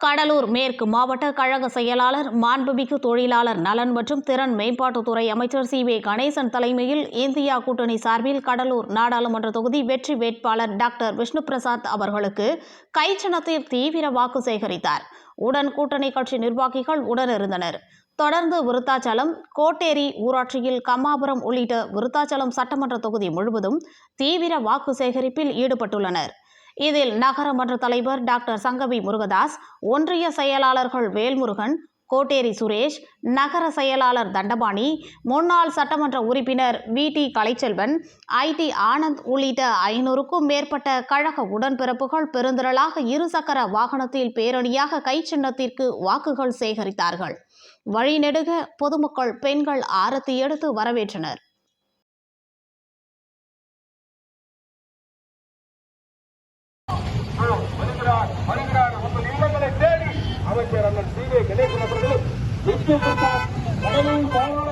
கடலூர் மேற்கு மாவட்ட கழக செயலாளர் மாண்புமிகு தொழிலாளர் நலன் மற்றும் திறன் மேம்பாட்டுத்துறை அமைச்சர் சி. வே. கணேசன் தலைமையில் இந்தியா கூட்டணி சார்பில் கடலூர் நாடாளுமன்ற தொகுதி வெற்றி வேட்பாளர் டாக்டர் விஷ்ணு பிரசாத் அவர்களுக்கு கைச்சனத்தில் தீவிர வாக்கு சேகரித்தார். உடன் கூட்டணி கட்சி நிர்வாகிகள் உடனிருந்தனர். தொடர்ந்து விருத்தாச்சலம் கோட்டேரி ஊராட்சியில் கம்மாபுரம் உள்ளிட்ட விருத்தாச்சலம் சட்டமன்ற தொகுதி முழுவதும் தீவிர வாக்கு சேகரிப்பில் ஈடுபட்டுள்ளனர். இதில் நகரமன்ற தலைவர் டாக்டர் சங்கவி முருகதாஸ் ஒன்றிய செயலாளர்கள் வேல்முருகன் கோட்டேரி சுரேஷ் நகர செயலாளர் தண்டபாணி முன்னாள் சட்டமன்ற உறுப்பினர் V. D. Kalaiselvan IT Anand உள்ளிட்ட ஐநூறுக்கும் மேற்பட்ட கழக உடன்பிறப்புகள் பெருந்திரளாக இருசக்கர வாகனத்தில் பேரணியாக கை சின்னத்திற்கு வாக்குகள் சேகரித்தார்கள். வழிநெடுக பொதுமக்கள் பெண்கள் ஆரத்தி எடுத்து வரவேற்றனர். ದಾವಣಗೆರೆ ಡಿ ವಿ ಗಣೇಶನ ಪ್ರಜೆ ವಿಷ್ಣು ಪ್ರಸಾದ್